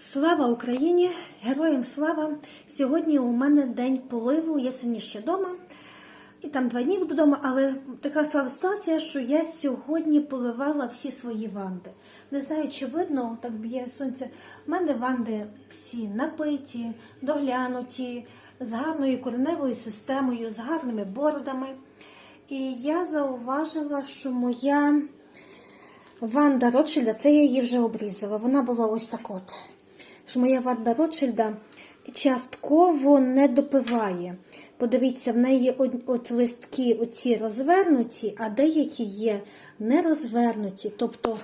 Слава Україні! Героям слава! Сьогодні у мене день поливу. Я сьогодні ще вдома. І там два дні буду вдома, але така стала ситуація, що я сьогодні поливала всі свої ванди. Не знаю, чи видно, так б'є сонце. У мене ванди всі напиті, доглянуті, з гарною кореневою системою, з гарними бородами. І я зауважила, що моя Ванда Ротшильда, це я її вже обрізала. Вона була ось так от. Що моя Ванда Ротшильда частково не допиває. Подивіться, в неї от, листки оці розвернуті, а деякі є не розвернуті. Тобто,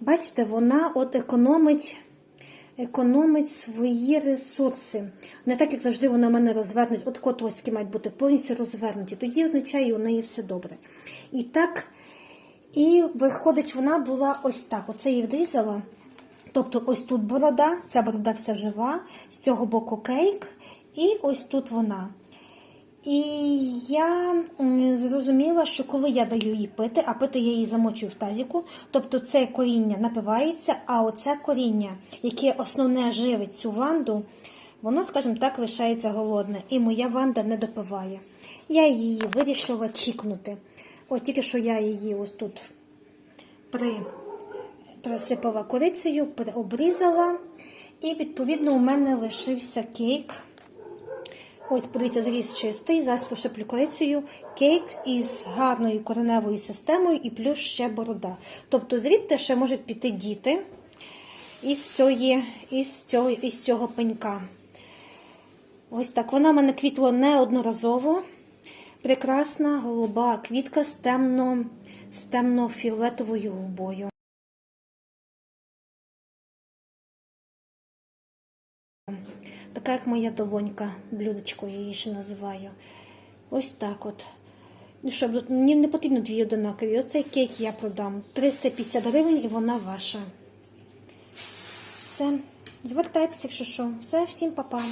бачите, вона от економить. Економить свої ресурси. Не так, як завжди, вона мене розвернуть. От котоськи мають бути повністю розвернуті. Тоді означає, у неї все добре. І так, і виходить, вона була ось так. Оце її врізала. Тобто, ось тут борода, ця борода вся жива, з цього боку кейк, і ось тут вона. І я зрозуміла, що коли я даю їй пити, а пити я її замочую в тазіку, тобто це коріння напивається, а оце коріння, яке основне живить цю ванду, воно, скажімо так, лишається голодне. І моя ванда не допиває. Я її вирішила чікнути. От тільки що я її ось тут при, присипала корицею, обрізала, і відповідно у мене лишився кейк. Ось, подивіться, зріз чистий, зараз посиплю корицею, кейк із гарною кореневою системою і плюс ще борода. Тобто звідти ще можуть піти діти із, цієї, із, цього, із цього пенька. Ось так. Вона в мене квітла неодноразово. Прекрасна голуба квітка з темно, темно-фіолетовою губою. Така як моя долонька, блюдечко, я її ще називаю. Ось так от. Ну мені не потрібно дві одинакові. Оцей кейк я продам. 350 гривень і вона ваша. Все. Звертайтеся, якщо що. Все, всім па-па.